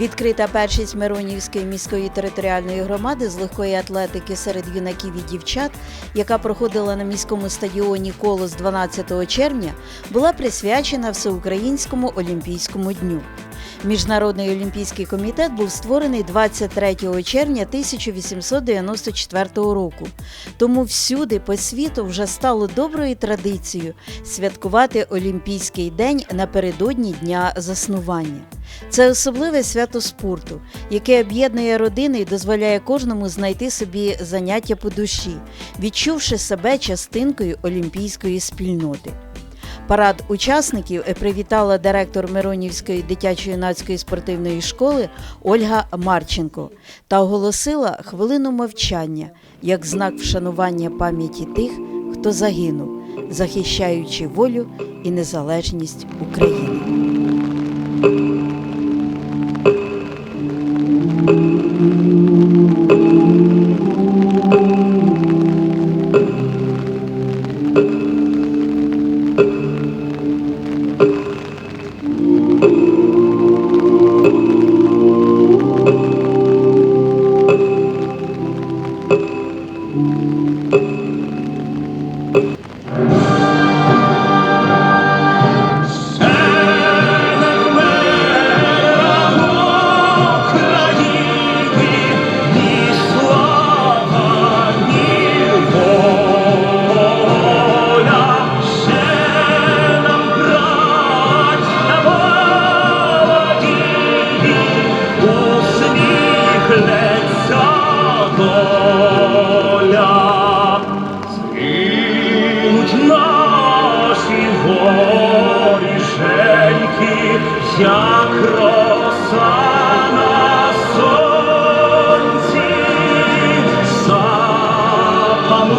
Відкрита першість Миронівської міської територіальної громади з легкої атлетики серед юнаків і дівчат, яка проходила на міському стадіоні Колос 12 червня, була присвячена Всеукраїнському олімпійському дню. Міжнародний олімпійський комітет був створений 23 червня 1894 року. Тому всюди по світу вже стало доброю традицією святкувати Олімпійський день напередодні дня заснування. Це особливе свято спорту, яке об'єднує родини і дозволяє кожному знайти собі заняття по душі, відчувши себе частинкою олімпійської спільноти. Парад учасників привітала директор Миронівської дитячо-юнацької спортивної школи Ольга Марченко та оголосила хвилину мовчання як знак вшанування пам'яті тих, хто загинув, захищаючи волю і незалежність України. Як роса на сонці, запануєм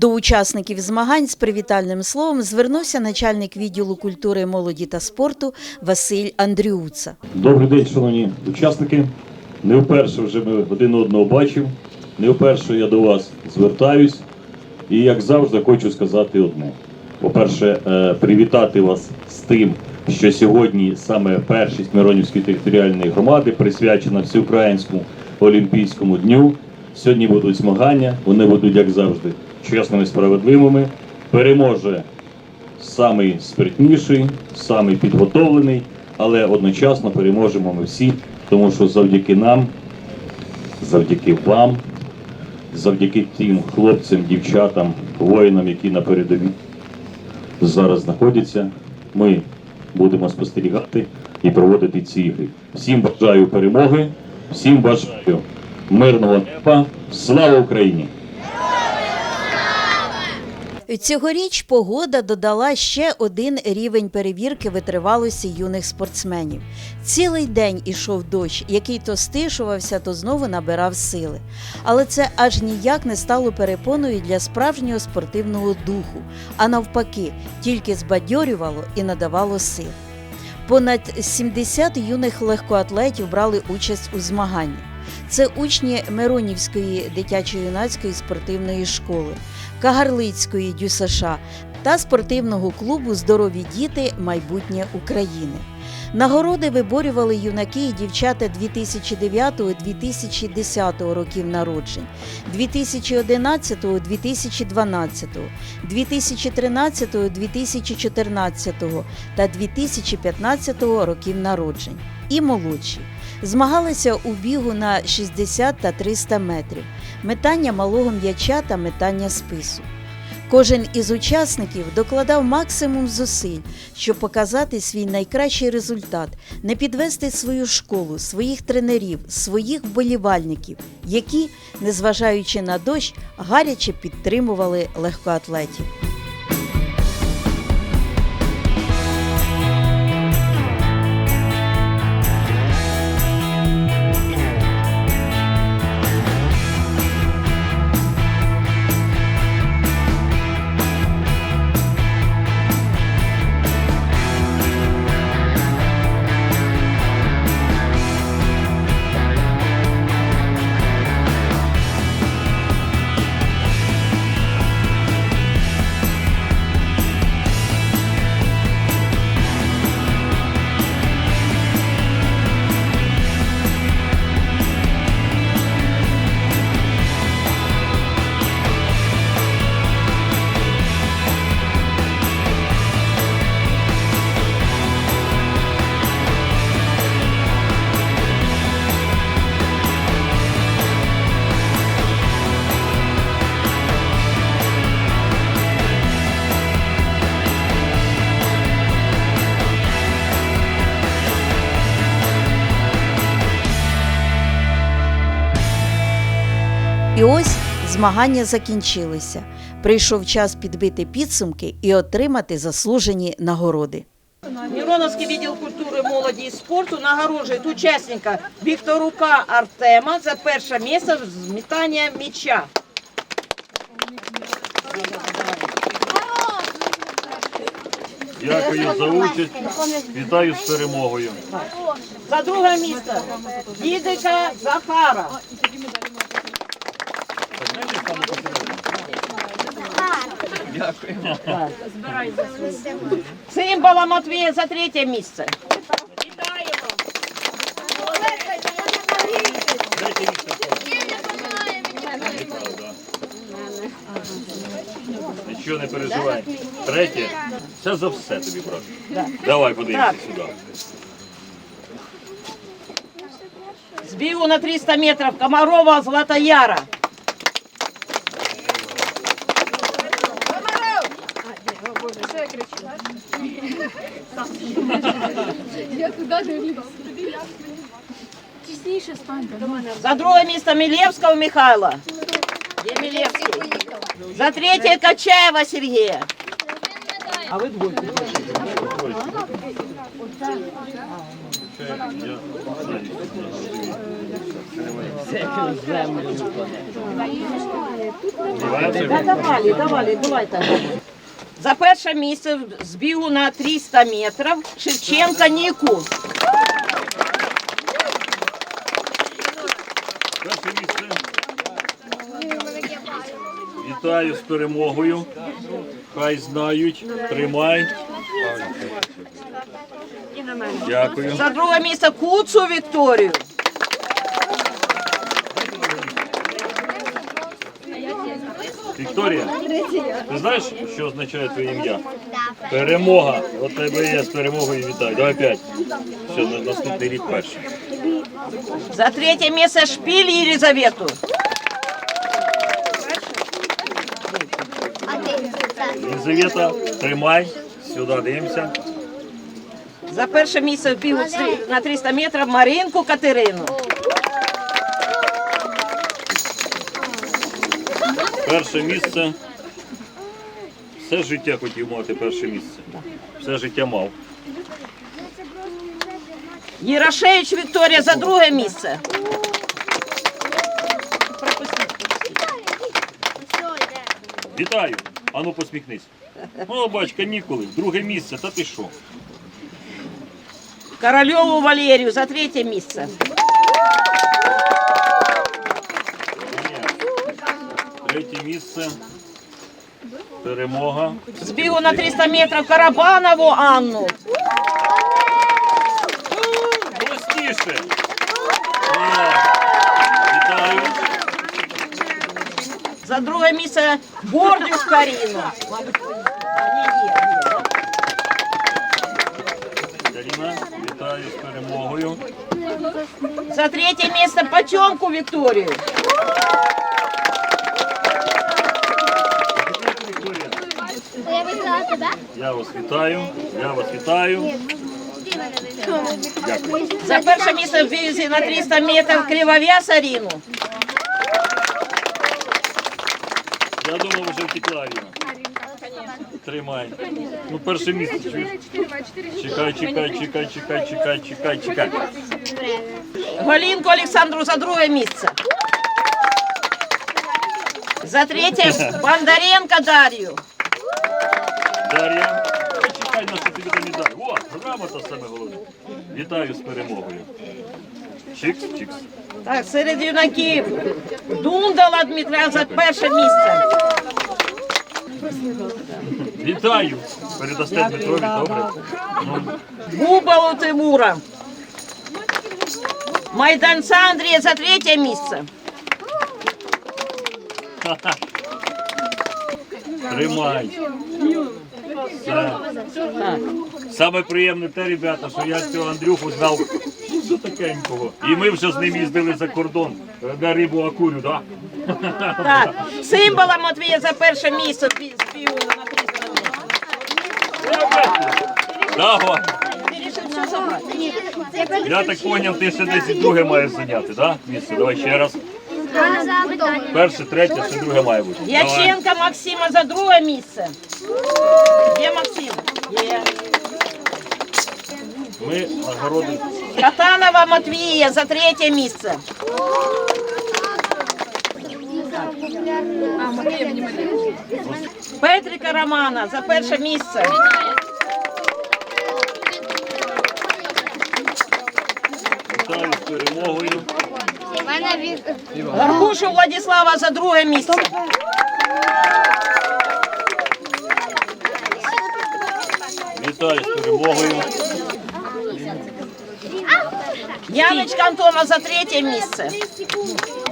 До учасників змагань з привітальним словом звернувся начальник відділу культури, молоді та спорту Василь Андрюца. Добрий день, шановні учасники. Не вперше вже ми один одного бачимо. Не вперше я до вас звертаюсь. І як завжди хочу сказати одне. По-перше, е, привітати вас з тим, що сьогодні саме першість Миронівської територіальної громади присвячена Всеукраїнському Олімпійському дню. Сьогодні будуть змагання, вони будуть, як завжди, чесними, справедливими. Переможе самий спритніший, самий підготовлений, але одночасно переможемо ми всі, тому що завдяки нам, завдяки вам, завдяки тим хлопцям, дівчатам, воїнам, які на передовій зараз знаходяться, ми будемо спостерігати і проводити ці ігри. Всім бажаю перемоги, всім бажаю мирного неба. Слава Україні! Цьогоріч погода додала ще один рівень перевірки витривалості юних спортсменів. Цілий день ішов дощ, який то стишувався, то знову набирав сили. Але це аж ніяк не стало перепоною для справжнього спортивного духу, а навпаки, тільки збадьорювало і надавало сил. Понад 70 юних легкоатлетів брали участь у змаганнях. Це учні Миронівської дитячо-юнацької спортивної школи, Кагарлицької ДЮСШ та спортивного клубу Здорові діти майбутнє України. Нагороди виборювали юнаки і дівчата 2009-2010 років народжень, 2011-2012, 2013-2014 та 2015 років народжень і молодші. Змагалися у бігу на 60 та 300 метрів, метання малого м'яча та метання спису. Кожен із учасників докладав максимум зусиль, щоб показати свій найкращий результат, не підвести свою школу, своїх тренерів, своїх вболівальників, які, незважаючи на дощ, гаряче підтримували легкоатлетів. Змагання закінчилися. Прийшов час підбити підсумки і отримати заслужені нагороди. Мироновський відділ культури, молоді і спорту нагороджує учасника Вікторука Артема за перше місце в змітання м'яча. Дякую за участь. Вітаю з перемогою. За друге місце Дідика Захара. Цимбала Матвія за третє місце. Вітаємо! Нічого не переживай. Третє. Це за все тобі, брат. Давай подивимося сюди. Збігу на 300 метрів Комарова Златояра. Я туди дивлюсь. Тісніше станьте. За друге місце Мілєвського Михайла. Є Мілєвський. За третє Качаєва Сергія. А ви двойку. Да, давали, давали, давайте. За перше місце в збігу на 300 метрів Шевченка Ніку. Перше місце. Вітаю з перемогою. Хай знають. Тримай. Дякую. За друге місце Куцу Вікторію. Вікторія, ти знаєш, що означає твоє ім'я? Перемога. От тебе є з перемогою вітаю. Давай п'ять. Все, на наступний рік перший. За третє місце Шпіль Єлизавету. Єлизавета, тримай. Сюди дивимося. За перше місце в бігу на 300 метрів Маринку Катерину. Перше місце. Все життя хотів мати перше місце. Все життя мав. Єрошевич Вікторія за друге місце. Вітаю! Ану посміхнись. О, бач, канікули, друге місце, та ти що? Корольову Валерію за третє місце. Третє місце. Перемога. З бігу на 300 метрів Карабанову Анну. Простіше. Вітаю. За друге місце Бордюш Каріну. Каріна, вітаю з перемогою. За третє місце Потьомку Вікторію. Я вас вітаю. Я вас вітаю. Дякую. За перше місце в бізі на 300 метрів Кривов'яз Аріну. Я думав, вже втекла Аріна. Тримай. Ну, перше місце. чуєш? Чекай, чекай, чекай, чекай, чекай, чекай, чекай. Голінку Олександру за друге місце. За третє Бондаренко Дар'ю. Дар'я. Чекай, що тобі там медаль. О, грамота саме головне. Вітаю з перемогою. Чикс, чикс. Так, серед юнаків Дундала Дмитра за перше місце. Вітаю. Передасте Дмитрові, добре. Губалу Тимура. Майданця Андрія за третє місце. Тримай. Саме приємне те, ребята, що я цього Андрюху знав ну, такенького. І ми вже з ним їздили за кордон е, на рибу акурю, так? Так, символа Матвія за перше місце біону на 300 метрів. Да, Го? Ти рішив все забрати? я так зрозумів, ти ще десь і друге маєш зайняти, так? Місце, давай ще раз. Перше, третє, ще друге має бути. Яченка Максима за друге місце. Є Максим? Є. Ми нагороди. Катанова Матвія за третє місце. Петрика Романа за перше місце. Вітаю з перемогою. Гаркушу Владислава за друге місце. Вітаю з перемогою. Яночка Антона за третє місце.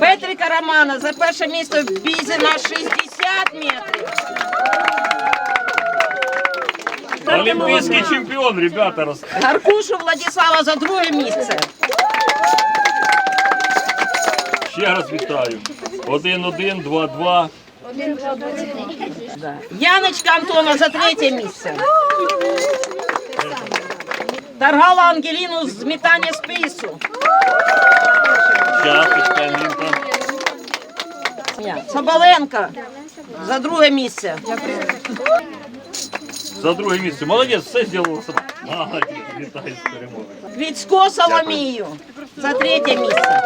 Петрика Романа за перше місце в бізі на 60 метрів. Олімпійський чемпіон, ребята. Гаркушу Владислава за друге місце. Ще раз вітаю. Один-один, два-два. Яночка Антона за третє місце. Таргала Ангеліну з метання спису. Лінка. За друге місце. За друге місце. Молодець, все зробила. Молодець, вітаю з перемогою. Квіцько Соломію за третє місце.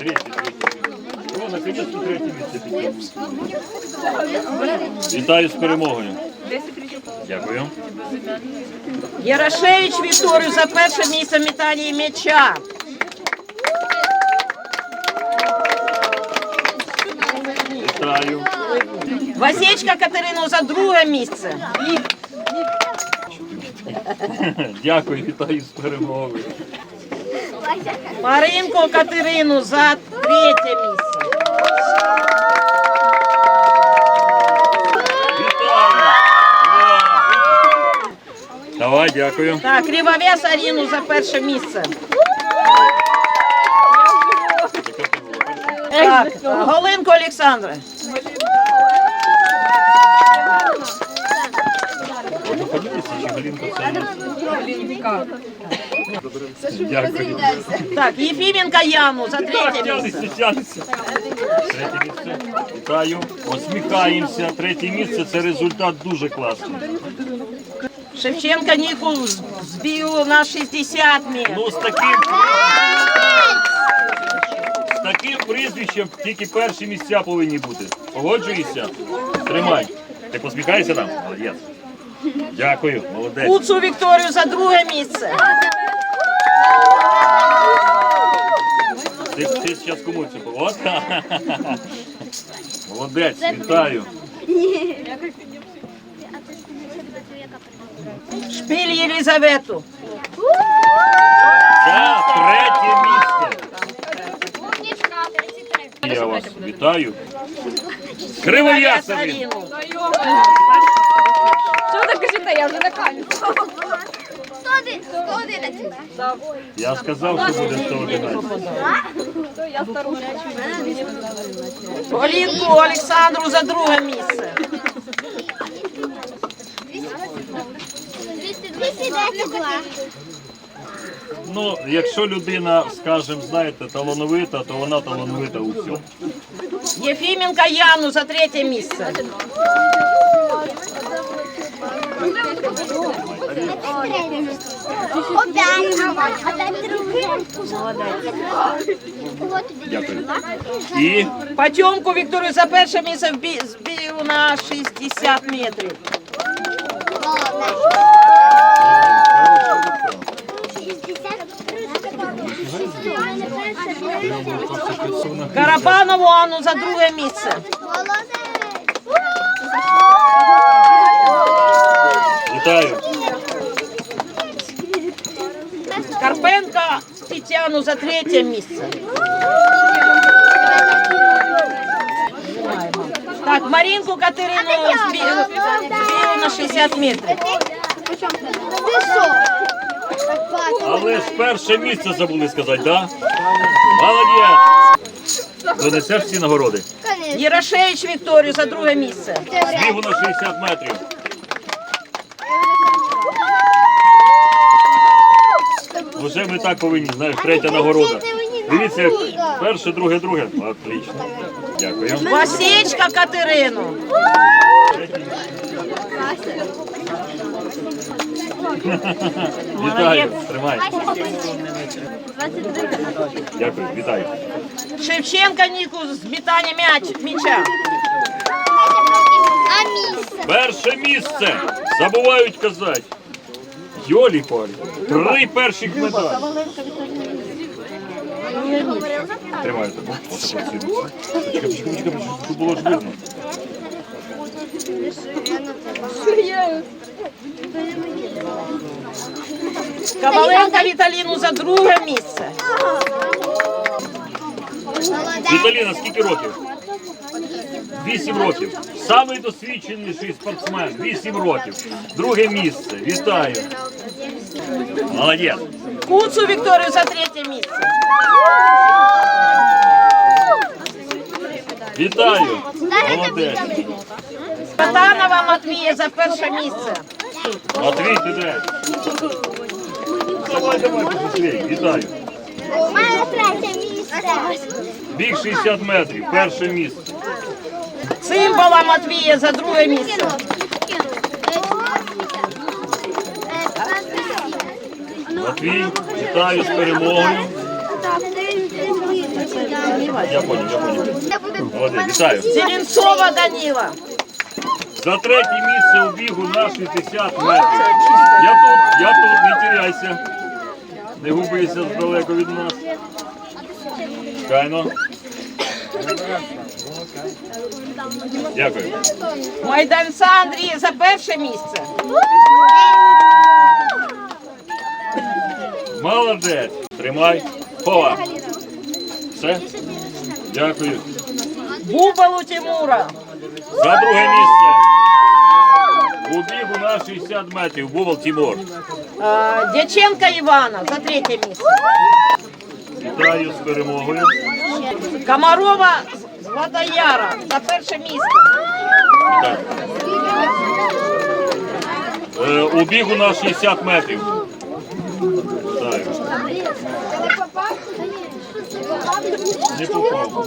Третє, третє. О, наконец-то третє місце підняв. Вітаю з перемогою. Дякую. Ярошевич Вікторію за перше місце в метанні м'яча. Вітаю. Васечка Катерину за друге місце. Дякую, вітаю з перемогою. Маринку Катерину за третє місце. Давай, дякую. Так, Кривовес Аріну за перше місце. Так, Голенко Олександре. Можна Так, Єфіменко Яну за третє місце. Третє місце. Вітаю. Посміхаємося. Третє місце це результат дуже класний. Шевченко Ніку збив на 60 метрів. Ну, з таким. З таким прізвищем тільки перші місця повинні бути. Погоджуєшся? Тримай. Ти посміхаєшся там? Молодець. Дякую, молодець. Куцу Вікторію за друге місце. Ти, ти зараз кому це От. Молодець, вітаю. Шпиль Єлизавету. За третє місце. Я вас вітаю. Кривоясові. Що ви кажете, я вже на камеру. Я сказав, що буде 111. Олінку Олександру за друге місце. 210. Ну, якщо людина, скажімо, знаєте, талановита, то вона талановита у всьому. Єфіменка Яну за третє місце. Дякую. І Потьомку Вікторію за перше місце вбі- збив на 60 метрів. Карабанову Анну за друге місце. вітаю. Тетяну за третє місце. Так, Марінку Катерину збив на 60 метрів. Але ж перше місце забули сказати, так? Да? Молодець! Донесеш всі нагороди. Ярошевич Вікторію за друге місце. Збігу на 60 метрів. Уже ми так повинні, знаєш, третя нагорода. Дивіться, як перше, друге, друге. Отлично. Дякую. Васечка Катерину. Вітаю. Тримай. Дякую, вітаю. Шевченка Ніку з метання м'яч, м'яча. Перше місце. Забувають казати. Йолі полі. Три перших медалі. Тримаю почекай, почекай, було ж видно. Коваленко Віталіну за друге місце. Віталіна, скільки років? Вісім років. Самий досвідченіший спортсмен. Вісім років. Друге місце. Вітаю. Молодець. Куцу Вікторію за третє місце. Вітаю. Молодець. Катанова Матвія за перше місце. Матвій, ти де? Давай, давай, Матвій. Вітаю. У третє місце. Біг 60 метрів. Перше місце. Цимбала Матвія за друге місце. Матвій, вітаю з перемогою. Я понял, я понял. Молодець, вітаю. Зеленцова Даніла. За третє місце у бігу на 60 метрів. Я тут, я тут, не теряйся. Не губися далеко від нас. Чекайно. Дякую. Майданця Андрій за перше місце. Молодець. Тримай. Хова. Все? Дякую. Бубалу Тимура. За друге місце. У бігу на 60 метрів. Бувал Тимур. А, Дяченка Івана за третє місце. Вітаю з перемогою. Комарова Златояра за перше місце. Так. Е, у бігу на 60 метрів. Не попав.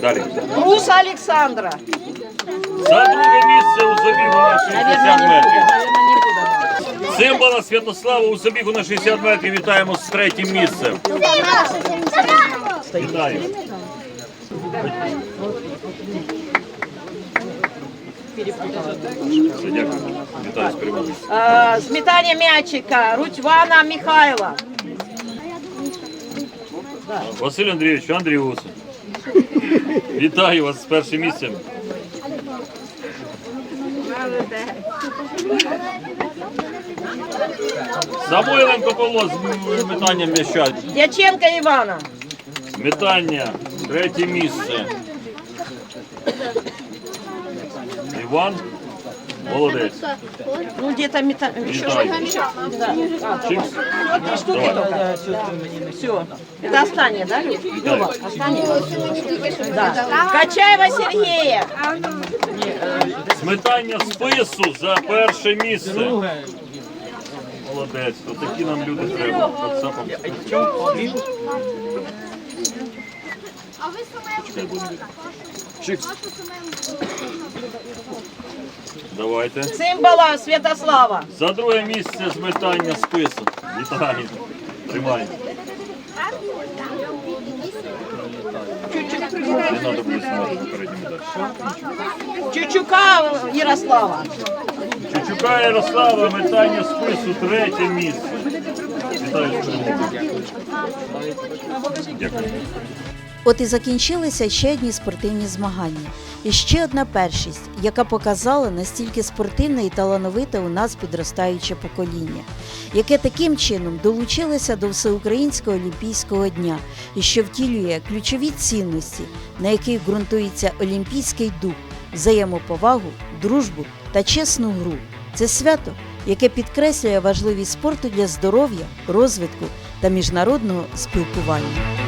Далі. Руса Олександра. За друге місце у забігу на 60 метрів. Цимбала Святослава у забігу на 60 метрів. Вітаємо з третім місцем. Вітаю. Все, дякую. Вітаю з перемогою. А, Змітання м'ячика Рутьвана Михайла. Василь Андрійович, Андрій Андріус. Вітаю вас з першим місцем. Самойленко Павло з метанням м'яча. Дяченка Івана. Метання, третє місце. Іван, молодець. Ну, где-то мета... еще Вітаю. Да. А, Чикс. три штуки Давай. только. Все. Это остание, да, Люба? Люба, остание? Да. Качаева Сергея. Сметання спису за перше місце. Молодець, отакі нам люди треба. Кацапам. А ви саме Давайте. Цимбала Святослава. За друге місце зметання спису. Вітаю. Тримай. Не треба. Чучука Ярослава. Чучука Ярослава, метання спису, третє місце. Вітаю з перемогою. Дякую. От і закінчилися ще одні спортивні змагання. І ще одна першість, яка показала настільки спортивне і талановите у нас підростаюче покоління, яке таким чином долучилося до Всеукраїнського олімпійського дня і що втілює ключові цінності, на яких ґрунтується олімпійський дух, взаємоповагу, дружбу та чесну гру. Це свято, яке підкреслює важливість спорту для здоров'я, розвитку та міжнародного спілкування.